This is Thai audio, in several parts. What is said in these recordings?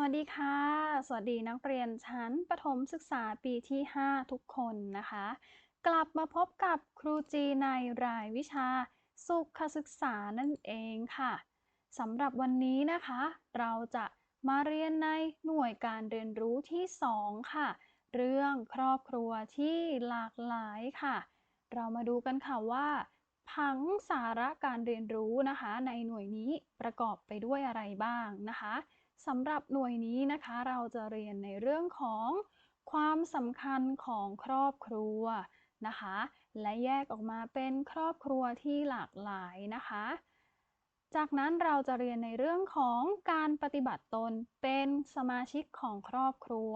วัสดีค่ะ สวัสดีนักเรียนชั้นประถมศึกษาปีที่ 5 ทุกคนนะคะ กลับมาพบกับครูจีในรายวิชา สุขศึกษานั่นเองค่ะสำหรับวันนี้นะคะ เราจะมาเรียนในหน่วยการเรียนรู้ที่ 2 ค่ะ เรื่องครอบครัวที่หลากหลายค่ะ เรามาดูกันค่ะว่า ผังสาระการเรียนรู้นะคะ ในหน่วยนี้ประกอบไปด้วยอะไรบ้างนะคะ สำหรับหน่วยนี้นะคะเราจะเรียนในเรื่องของความสำคัญของครอบครัวนะคะ และแยกออกมาเป็นครอบครัวที่หลากหลายนะคะ จากนั้นเราจะเรียนในเรื่องของการปฏิบัติตนเป็นสมาชิกของครอบครัว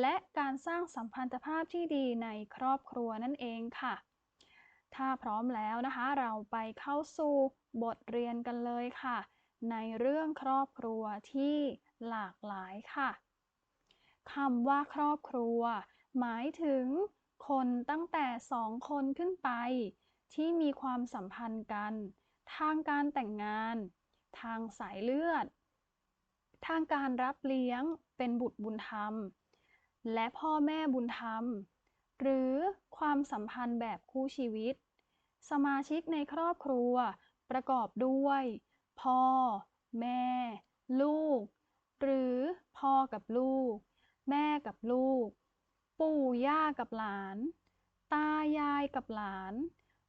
และการสร้างสัมพันธภาพที่ดีในครอบครัวนั่นเองค่ะ ถ้าพร้อมแล้วนะคะ เราไปเข้าสู่บทเรียนกันเลยค่ะ ในเรื่องครอบครัวที่หลากหลายค่ะคำว่าครอบครัว หมายถึง คนตั้งแต่สองคนขึ้นไป ที่มีความสัมพันธ์กัน ทางการแต่งงาน ทางสายเลือด ทางการรับเลี้ยงเป็นบุตรบุญธรรม และพ่อแม่บุญธรรม หรือความสัมพันธ์แบบคู่ชีวิต สมาชิกในครอบครัว ประกอบด้วย พ่อ แม่ ลูก หรือพ่อกับลูก แม่กับลูก ปู่ย่ากับหลาน ตายายกับหลาน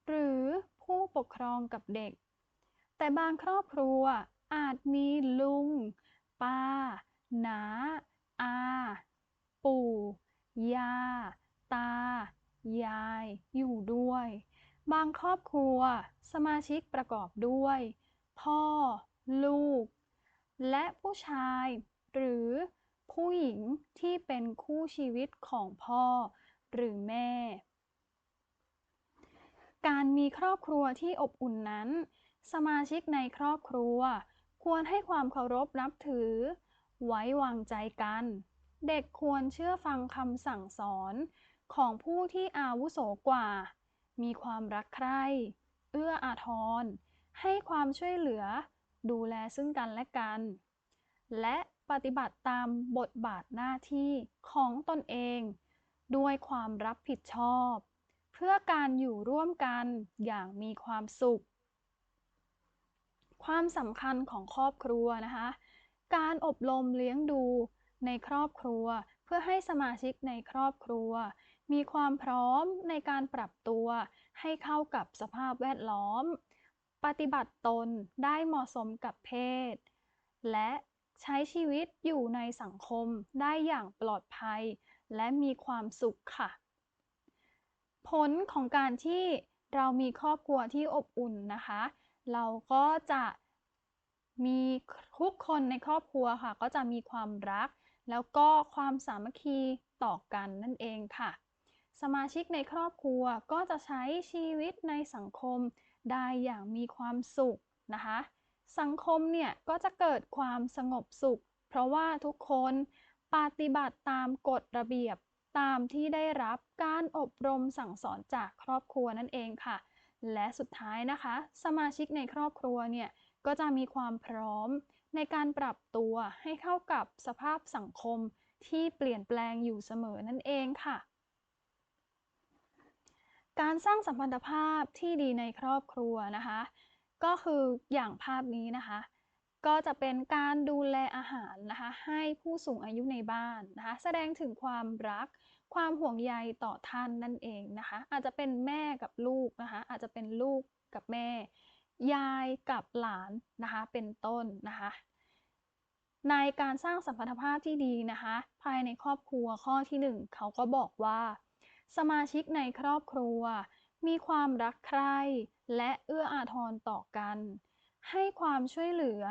หรือผู้ปกครองกับเด็ก แต่บางครอบครัวอาจมีลุง ป้าน้า อา ปู่ ย่า ตา ยาย อยู่ด้วย บางครอบครัว สมาชิกประกอบด้วย พ่อ ลูก และผู้ชาย หรือผู้หญิงที่เป็นคู่ชีวิตของพ่อ หรือแม่ การมีครอบครัวที่อบอุ่นนั้น สมาชิกในครอบครัว ควรให้ความเคารพนับถือ ไว้วางใจกัน เด็กควรเชื่อฟังคำสั่งสอนของผู้ที่อาวุโสกว่า มีความรักใคร่ เอื้ออาทร ให้ความช่วยเหลือ ดูแลซึ่งกันและกัน และปฏิบัติตามบทบาทหน้าที่ของตนเอง ด้วยความรับผิดชอบ เพื่อการอยู่ร่วมกันอย่างมีความสุข ความสำคัญของครอบครัวนะคะ การอบรมเลี้ยงดูในครอบครัวเพื่อให้สมาชิกในครอบครัว มีความพร้อมในการปรับตัว ให้เข้ากับสภาพแวดล้อม ปฏิบัติตนได้เหมาะสมกับเพศ และใช้ชีวิตอยู่ในสังคมได้อย่างปลอดภัย และมีความสุขค่ะ ผลของการที่เรามีครอบครัวที่อบอุ่นนะคะ เราก็จะมีทุกคนในครอบครัวค่ะ ก็จะมีความรัก แล้วก็ความสามัคคีต่อกันนั่นเองค่ะ สมาชิกในครอบครัวก็จะใช้ชีวิตในสังคม ได้อย่างมีความสุขนะคะ สังคมเนี่ยก็จะเกิดความสงบสุข เพราะว่าทุกคนปฏิบัติตามกฎระเบียบตามที่ได้รับการอบรมสั่งสอนจากครอบครัวนั่นเองค่ะ และสุดท้ายนะคะ สมาชิกในครอบครัวเนี่ยก็จะมีความพร้อมในการปรับตัวให้เข้ากับสภาพสังคมที่เปลี่ยนแปลงอยู่เสมอนั่นเองค่ะ การสร้างสัมพันธภาพที่ดีในครอบครัวนะคะ ก็คืออย่างภาพนี้นะคะ ก็จะเป็นการดูแลอาหารนะคะ ให้ผู้สูงอายุในบ้านนะคะ แสดงถึงความรัก ความห่วงใยต่อท่านนั่นเองนะคะ อาจจะเป็นแม่กับลูกนะคะ อาจจะเป็นลูกกับแม่ ยายกับหลานนะคะ เป็นต้นนะคะในการสร้างสัมพันธภาพที่ดีนะคะ ภายในครอบครัวข้อที่ 1 เขาก็บอกว่า สมาชิกในครอบครัวมีความรักใคร่และเอื้ออาทรต่อกัน ให้ความช่วยเหลือ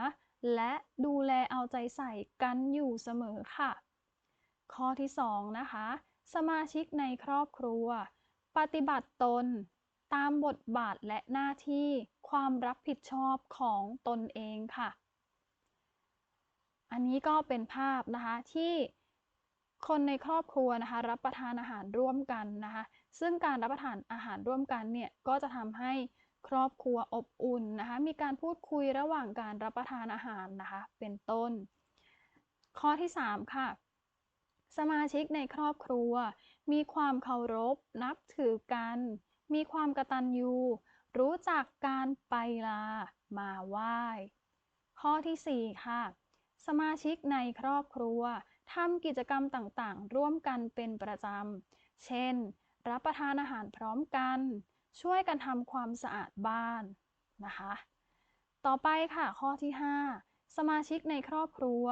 และดูแลเอาใจใส่กันอยู่เสมอค่ะ ข้อที่ 2 นะคะ สมาชิกในครอบครัว ปฏิบัติตน ตามบทบาทและหน้าที่ความรับผิดชอบของตนเองค่ะ อันนี้ก็เป็นภาพนะคะที่ คนในครอบครัวนะคะรับประทานอาหารร่วมกันนะคะซึ่งการรับประทานอาหารร่วมกันเนี่ยก็จะทำให้ครอบครัวอบอุ่นนะคะมีการพูดคุยระหว่างการรับประทานอาหารนะคะเป็นต้นขข้อที่ 3 ค่ะ สมาชิกในครอบครัว มีความเคารพ นับถือกัน มีความกตัญญูรู้จักการไปลามาไหว้ข้อที่ 4 ค่ะ สมาชิกในครอบครัวทำกิจกรรมต่างๆ ร่วมกันเป็นประจำ เช่น รับประทานอาหารพร้อมกัน ช่วยกันทำความสะอาดบ้านนะคะ ต่อไปค่ะข้อที่ 5 สมาชิกในครอบครัว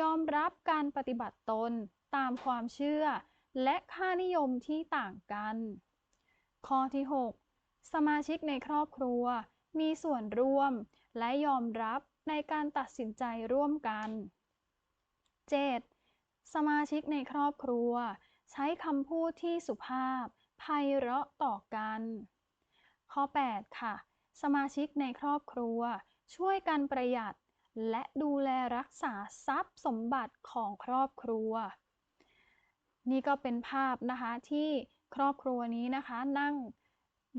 ยอมรับการปฏิบัติตนตามความเชื่อ และค่านิยมที่ต่างกัน ข้อที่ 6 สมาชิกในครอบครัว มีส่วนร่วม และยอมรับ ในการตัดสินใจร่วมกัน 7. สมาชิกในครอบครัว ใช้คำพูดที่สุภาพไพเราะต่อกัน ข้อ 8 ค่ะ สมาชิกในครอบครัว ช่วยกันประหยัด และดูแลรักษาทรัพย์สมบัติของครอบครัว นี่ก็เป็นภาพนะคะที่ครอบครัวนี้นะคะนั่ง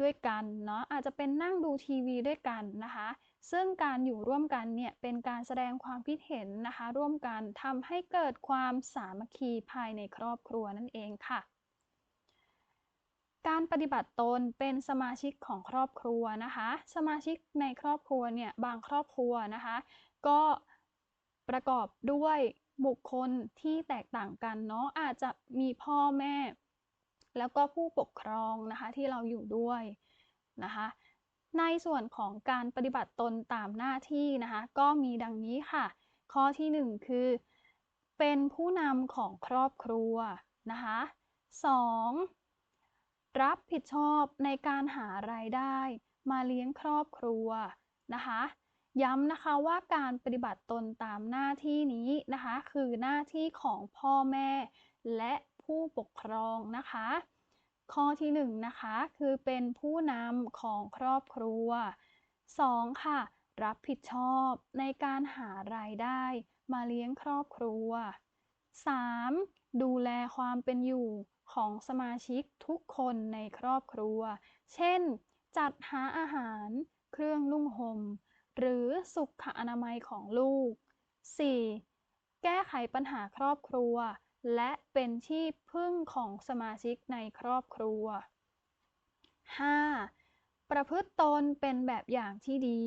ด้วยกันเนาะอาจจะเป็นนั่งดูทีวีด้วยกันนะคะ ซึ่งการอยู่ร่วมกันเนี่ยเป็นการแสดงความคิดเห็นนะคะ ร่วมกันทำให้เกิดความสามัคคีภายในครอบครัวนั่นเองค่ะ การปฏิบัติตนเป็นสมาชิกของครอบครัวนะคะ สมาชิกในครอบครัวเนี่ยบางครอบครัวนะคะ ก็ประกอบด้วยบุคคลที่แตกต่างกันเนาะอาจจะมีพ่อแม่ แล้วก็ผู้ปกครองนะคะที่เราอยู่ด้วยนะคะ ในส่วนของการปฏิบัติตนตามหน้าที่นะคะ ก็มีดังนี้ค่ะ ข้อที่ 1 คือ เป็นผู้นำของครอบครัวนะคะ 2. รับผิดชอบในการหารายได้ มาเลี้ยงครอบครัวนะคะ ย้ำนะคะว่าการปฏิบัติตนตามหน้าที่นี้นะคะ คือหน้าที่ของพ่อแม่ และผู้ปกครองนะคะ ข้อที่1นนะคะคือเป็นผู้นำของครอบครัว 2. ค่ะ รับผิดชอบในการหารายได้มาเลี้ยงครอบครัว 3. ดูแลความเป็นอยู่ของสมาชิกทุกคนในครอบครัว เช่น จัดหาอาหาร เครื่องนุ่งห่ม หรือสุขอนามัยของลูก 4. แก้ไขปัญหาครอบครัว และเป็นที่พึ่งของสมาชิกในครอบครัว 5. ประพฤติตนเป็นแบบอย่างที่ดี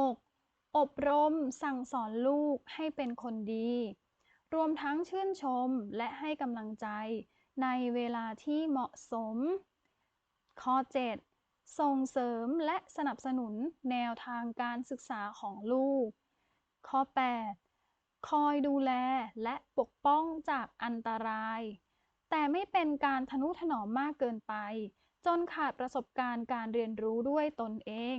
6. อบรมสั่งสอนลูกให้เป็นคนดี รวมทั้งชื่นชมและให้กำลังใจในเวลาที่เหมาะสม ข้อ 7. ส่งเสริมและสนับสนุนแนวทางการศึกษาของลูก ข้อ 8. คอยดูแลและปกป้องจากอันตราย แต่ไม่เป็นการทนุถนอมมากเกินไป จนขาดประสบการณ์การเรียนรู้ด้วยตนเอง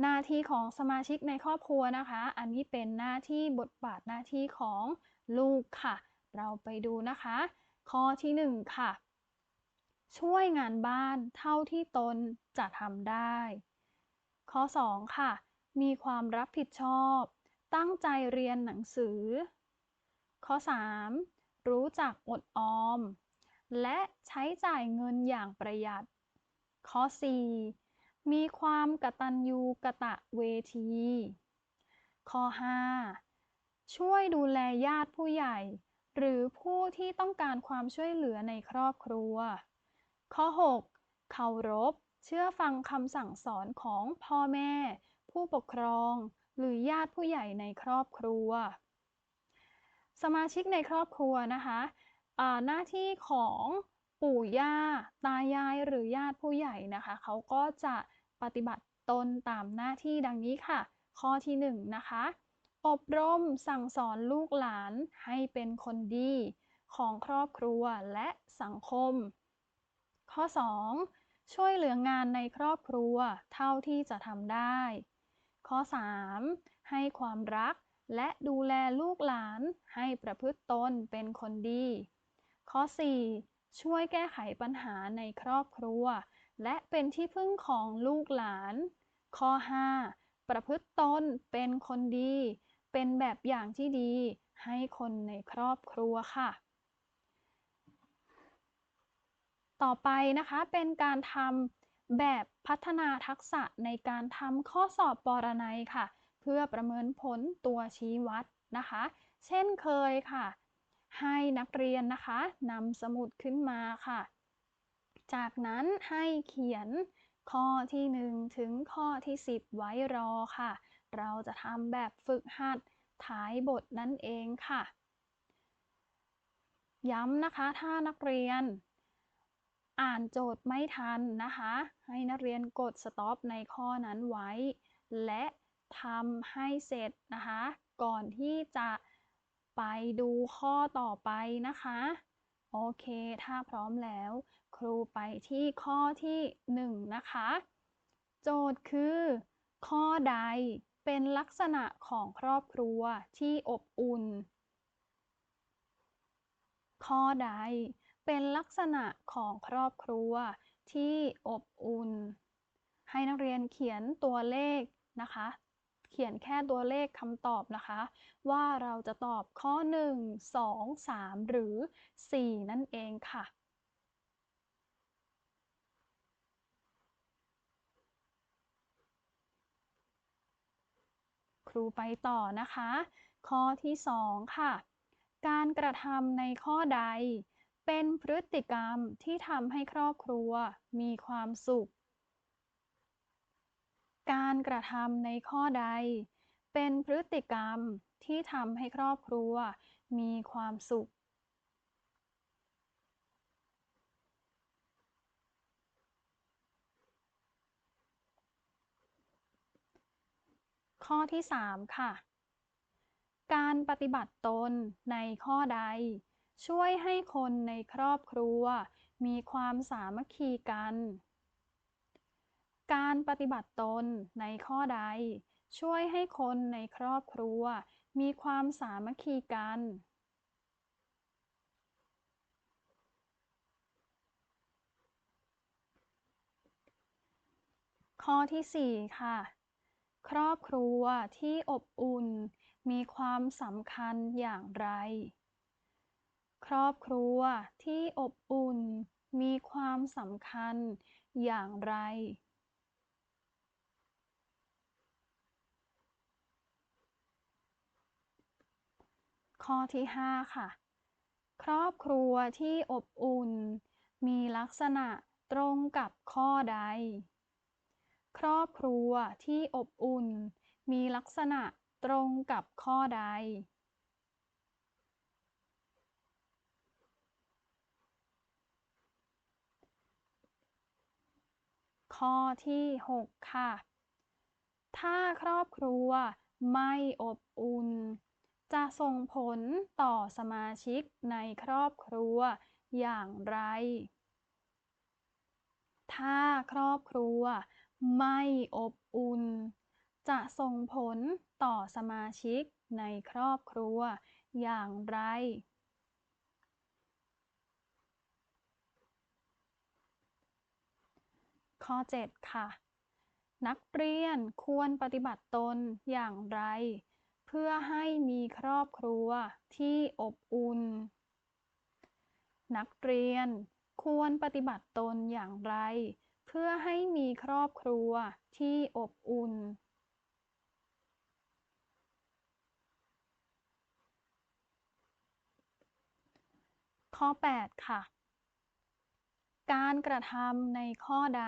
หน้าที่ของสมาชิกในครอบครัวนะคะ อันนี้เป็นหน้าที่บทบาทหน้าที่ของลูกค่ะ เราไปดูนะคะ ข้อที่ 1 ค่ะ ช่วยงานบ้านเท่าที่ตนจะทำได้ ข้อ 2 ค่ะ มีความรับผิดชอบ ตั้งใจเรียนหนังสือ ข้อ 3 รู้จักอดออม และใช้จ่ายเงินอย่างประหยัด ข้อ 4 มีความกตัญญูกะตะเวที ข้อ 5 ช่วยดูแลญาติผู้ใหญ่ หรือผู้ที่ต้องการความช่วยเหลือในครอบครัว ข้อ 6 เคารพ เชื่อฟังคำสั่งสอนของพ่อแม่ ผู้ปกครอง หรือญาติผู้ใหญ่ในครอบครัว สมาชิกในครอบครัวนะคะหน้าที่ของปู่ย่า ตายายหรือญาติผู้ใหญ่นะคะเขาก็จะปฏิบัติตนตามหน้าที่ดังนี้ค่ะ ข้อที่1นนะคะอบรมสั่งสอนลูกหลานให้เป็นคนดีของครอบครัวและสังคม ข้อ 2 ช่วยเหลืองานในครอบครัวเท่าที่จะทำได้ ข้อ 3 ให้ความรักและดูแลลูกหลานให้ประพฤติตนเป็นคนดี ข้อ 4 ช่วยแก้ไขปัญหาในครอบครัว และเป็นที่พึ่งของลูกหลาน ข้อ 5 ประพฤติตนเป็นคนดี เป็นแบบอย่างที่ดี ให้คนในครอบครัวค่ะ ต่อไปนะคะเป็นการทำ แบบพัฒนาทักษะในการทำข้อสอบปรนัยค่ะ เพื่อประเมินผลตัวชี้วัดนะคะ เช่นเคยค่ะ ให้นักเรียนนะคะนำสมุดขึ้นมาค่ะ จากนั้นให้เขียนข้อที่ 1 ถึงข้อที่ 10 ไว้รอค่ะ เราจะทำแบบฝึกหัดท้ายบทนั่นเองค่ะ ย้ำนะคะถ้านักเรียน อ่านโจทย์ไม่ทันนะคะ ให้นักเรียนกด stop ในข้อนั้นไว้ และทำให้เสร็จนะคะ ก่อนที่จะไปดูข้อต่อไปนะคะ โอเค ถ้าพร้อมแล้ว ครูไปที่ข้อที่ 1 นะคะ โจทย์คือ ข้อใดเป็นลักษณะของครอบครัวที่อบอุ่น ข้อใด เป็นลักษณะของครอบครัวที่อบอุ่น ให้นักเรียนเขียนตัวเลขนะคะ เขียนแค่ตัวเลขคำตอบนะคะ ว่าเราจะตอบข้อ 1 2 3 หรือ 4 นั่นเองค่ะครูไปต่อนะคะ ข้อที่ 2 ค่ะ การกระทำในข้อใด เป็นพฤติกรรมที่ทำให้ครอบครัวมีความสุข การกระทำในข้อใด เป็นพฤติกรรมที่ทำให้ครอบครัวมีความสุข ข้อที่ 3 ค่ะ การปฏิบัติตนในข้อใด ช่วยให้คนในครอบครัว มีความสามัคคีกัน การปฏิบัติตนในข้อใด ช่วยให้คนในครอบครัว มีความสามัคคีกัน ข้อที่ 4 ค่ะ ครอบครัวที่อบอุ่น มีความสำคัญอย่างไร ครอบครัวที่อบอุ่นมีความสำคัญอย่างไรข้อที่ 5 ค่ะ ครอบครัวที่อบอุ่น มีลักษณะตรงกับข้อใด ครอบครัวที่อบอุ่น มีลักษณะตรงกับข้อใด ข้อที่ 6 ค่ะ ถ้าครอบครัวไม่อบอุ่น จะส่งผลต่อสมาชิกในครอบครัวอย่างไร ถ้าครอบครัวไม่อบอุ่น จะส่งผลต่อสมาชิกในครอบครัวอย่างไร ข้อ 7 ค่ะ นักเรียนควรปฏิบัติตนอย่างไร เพื่อให้มีครอบครัวที่อบอุ่น นักเรียนควรปฏิบัติตนอย่างไร เพื่อให้มีครอบครัวที่อบอุ่นข้อ 8 ค่ะ การกระทำในข้อใด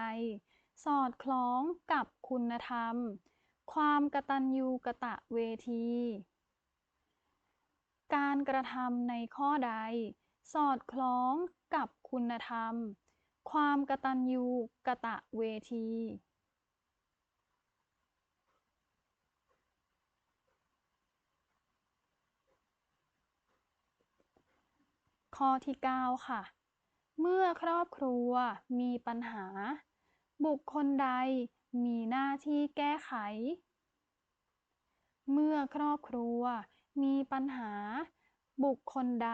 สอดคล้องกับคุณธรรม ความกตัญญูกะตะเวที การกระทำในข้อใด สอดคล้องกับคุณธรรม ความกตัญญูกะตะเวทีข้อที่ 9 ค่ะ เมื่อครอบครัวมีปัญหา บุคคลใดมีหน้าที่แก้ไข เมื่อครอบครัวมีปัญหา บุคคลใด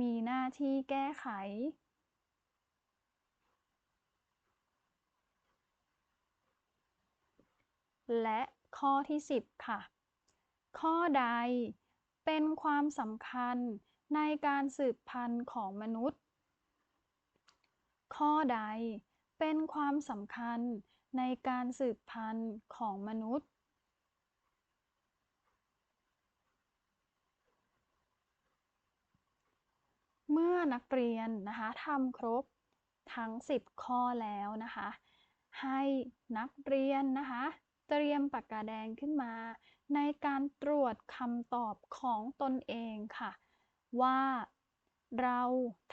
มีหน้าที่แก้ไข และข้อที่ 10 ค่ะ ข้อใดเป็นความสำคัญในการสืบพันธุ์ของมนุษย์ ข้อใดเป็นความสำคัญในการสืบพันธุ์ของมนุษย์เมื่อนักเรียนนะคะทำครบทั้ง 10 ข้อแล้วนะคะ ให้นักเรียนนะคะ เตรียมปากกาแดงขึ้นมา ในการตรวจคำตอบของตนเองค่ะ ว่า เรา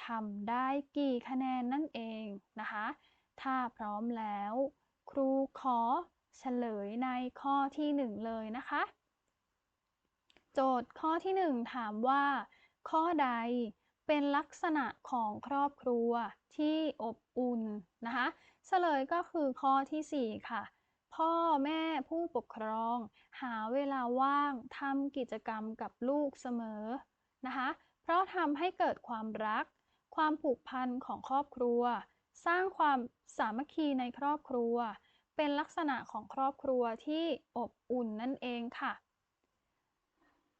ทำได้กี่คะแนนนั่นเองนะคะ ถ้าพร้อมแล้ว ครูขอเฉลยในข้อที่ 1 เลยนะคะ โจทย์ข้อที่ 1 ถามว่า ข้อใดเป็นลักษณะของครอบครัวที่อบอุ่นนะคะเฉลยก็คือข้อที่ 4 ค่ะ พ่อแม่ผู้ปกครอง หาเวลาว่างทำกิจกรรมกับลูกเสมอนะคะ เพราะทำให้เกิดความรัก ความผูกพันของครอบครัว สร้างความสามัคคีในครอบครัว เป็นลักษณะของครอบครัวที่อบอุ่นนั่นเองค่ะ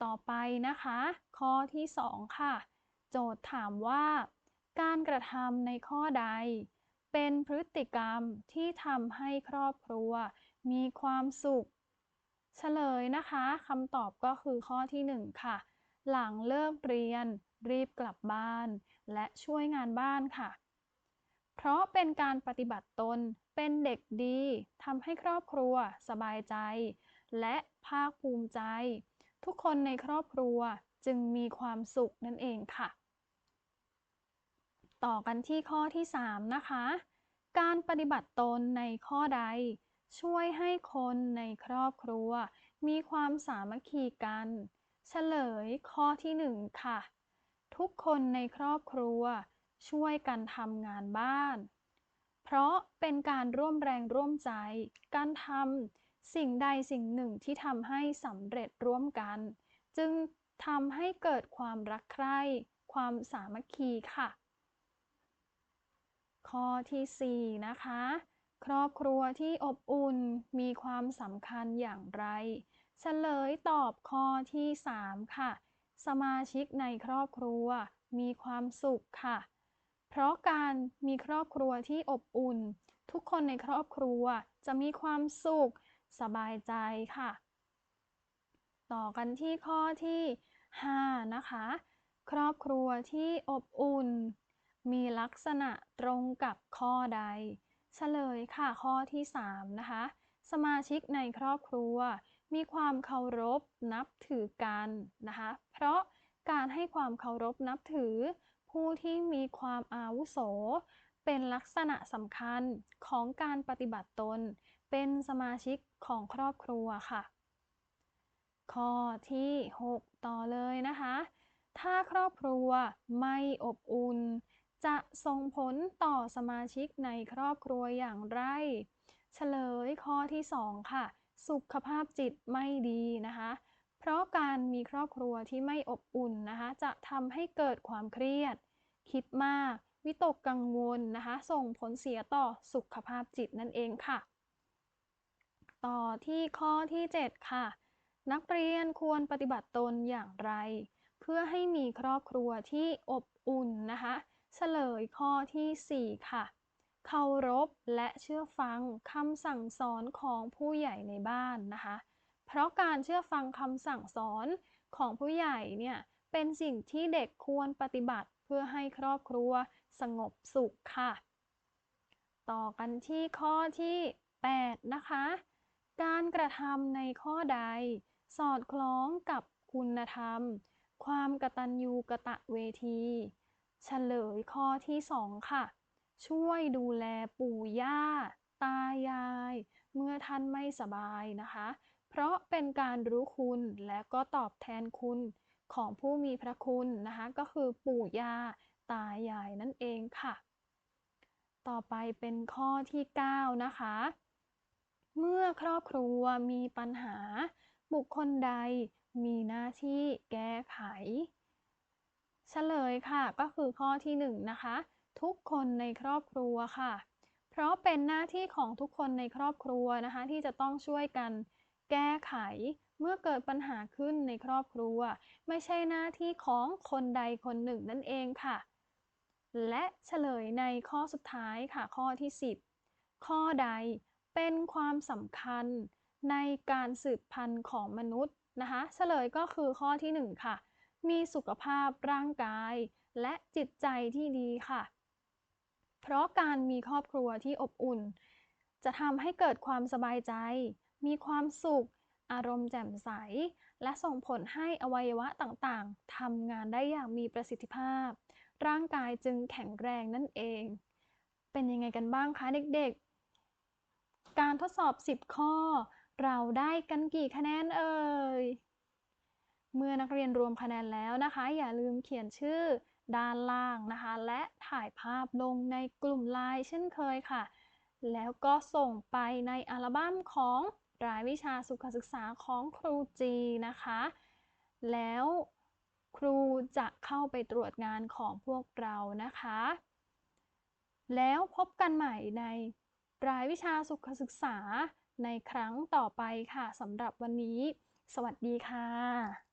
ต่อไปนะคะ ข้อที่ 2 ค่ะ โจทย์ถามว่า การกระทำในข้อใด เป็นพฤติกรรมที่ทำให้ครอบครัว มีความสุข เฉลยนะคะคำตอบก็คือข้อที่ 1 ค่ะ หลังเลิกเรียน รีบกลับบ้าน และช่วยงานบ้านค่ะ เพราะเป็นการปฏิบัติตนเป็นเด็กดีทำให้ครอบครัวสบายใจ และภาคภูมิใจ ทุกคนในครอบครัวจึงมีความสุขนั่นเองค่ะ ต่อกันที่ข้อที่ 3 นะคะ การปฏิบัติตนในข้อใด ช่วยให้คนในครอบครัว มีความสามัคคีกัน เฉลยข้อที่1ค่ะ ทุกคนในครอบครัวช่วยกันทำงานบ้าน เพราะเป็นการร่วมแรงร่วมใจ การทำสิ่งใดสิ่งหนึ่งที่ทำให้สำเร็จร่วมกัน จึงทำให้เกิดความรักใคร่ ความสามัคคีค่ะ ข้อที่ 4 นะคะ ครอบครัวที่อบอุ่นมีความสำคัญอย่างไร เฉลยตอบข้อที่ 3 ค่ะ สมาชิกในครอบครัวมีความสุขค่ะ เพราะการมีครอบครัวที่อบอุ่น ทุกคนในครอบครัวจะมีความสุข สบายใจค่ะ ต่อกันที่ข้อที่ 5 นะคะ ครอบครัวที่อบอุ่น มีลักษณะตรงกับข้อใด เฉลยค่ะข้อที่ 3 นะคะ สมาชิกในครอบครัว มีความเคารพนับถือกันนะคะ เพราะการให้ความเคารพนับถือ ผู้ที่มีความอาวุโส เป็นลักษณะสำคัญของการปฏิบัติตน เป็นสมาชิกของครอบครัวค่ะ ข้อที่ 6 ต่อเลยนะคะ ถ้าครอบครัวไม่อบอุ่น จะส่งผลต่อสมาชิกในครอบครัวอย่างไร เฉลยข้อที่ 2 ค่ะ สุขภาพจิตไม่ดีนะคะ เพราะการมีครอบครัวที่ไม่อบอุ่นนะคะ จะทำให้เกิดความเครียด คิดมาก วิตกกังวลนะคะ ส่งผลเสียต่อสุขภาพจิตนั่นเองค่ะ ต่อที่ข้อที่ 7 ค่ะ นักเรียนควรปฏิบัติตนอย่างไร เพื่อให้มีครอบครัวที่อบอุ่นนะคะ เฉลยข้อที่ 4 ค่ะ เคารพและเชื่อฟังคำสั่งสอนของผู้ใหญ่ในบ้านนะคะ เพราะการเชื่อฟังคำสั่งสอนของผู้ใหญ่เนี่ยเป็นสิ่งที่เด็กควรปฏิบัติเพื่อให้ครอบครัวสงบสุขค่ะ ต่อกันที่ข้อที่ 8 นะคะ การกระทำในข้อใด สอดคล้องกับคุณธรรม ความกตัญญูกะตะเวที เฉลยข้อที่ 2 ค่ะ ช่วยดูแลปู่ย่า ตายาย เมื่อท่านไม่สบายนะคะ เพราะเป็นการรู้คุณและก็ตอบแทนคุณของผู้มีพระคุณนะคะ ก็คือปู่ย่า ตายายนั่นเองค่ะ ต่อไปเป็นข้อที่ 9 นะคะ เมื่อครอบครัวมีปัญหา บุคคลใดมีหน้าที่แก้ไขเฉลยค่ะก็คือข้อที่ 1 นะคะ ทุกคนในครอบครัวค่ะ เพราะเป็นหน้าที่ของทุกคนในครอบครัวนะคะ ที่จะต้องช่วยกันแก้ไขเมื่อเกิดปัญหาขึ้นในครอบครัว ไม่ใช่หน้าที่ของคนใดคนหนึ่งนั่นเองค่ะ และเฉลยในข้อสุดท้ายค่ะข้อที่ 10 ข้อใดเป็นความสำคัญในการสืบพันธุ์ของมนุษย์นะคะ เฉลยก็คือข้อที่ 1 ค่ะ มีสุขภาพร่างกาย และจิตใจที่ดีค่ะ เพราะการมีครอบครัวที่อบอุ่น จะทำให้เกิดความสบายใจ มีความสุข อารมณ์แจ่มใส และส่งผลให้อวัยวะต่างๆทำงานได้อย่างมีประสิทธิภาพ ร่างกายจึงแข็งแรงนั่นเอง เป็นยังไงกันบ้างคะเด็กๆ การทดสอบ 10 ข้อ เราได้กันกี่คะแนนเอ่ย เมื่อนักเรียนรวมคะแนนแล้วนะคะ อย่าลืมเขียนชื่อ ด้านล่างนะคะ และถ่ายภาพลงในกลุ่มไลน์เช่นเคยค่ะ แล้วก็ส่งไปในอัลบั้มของรายวิชาสุขศึกษาของครูจีนะคะ แล้วครูจะเข้าไปตรวจงานของพวกเรานะคะ แล้วพบกันใหม่ในรายวิชาสุขศึกษาในครั้งต่อไปค่ะสำหรับวันนี้ สวัสดีค่ะ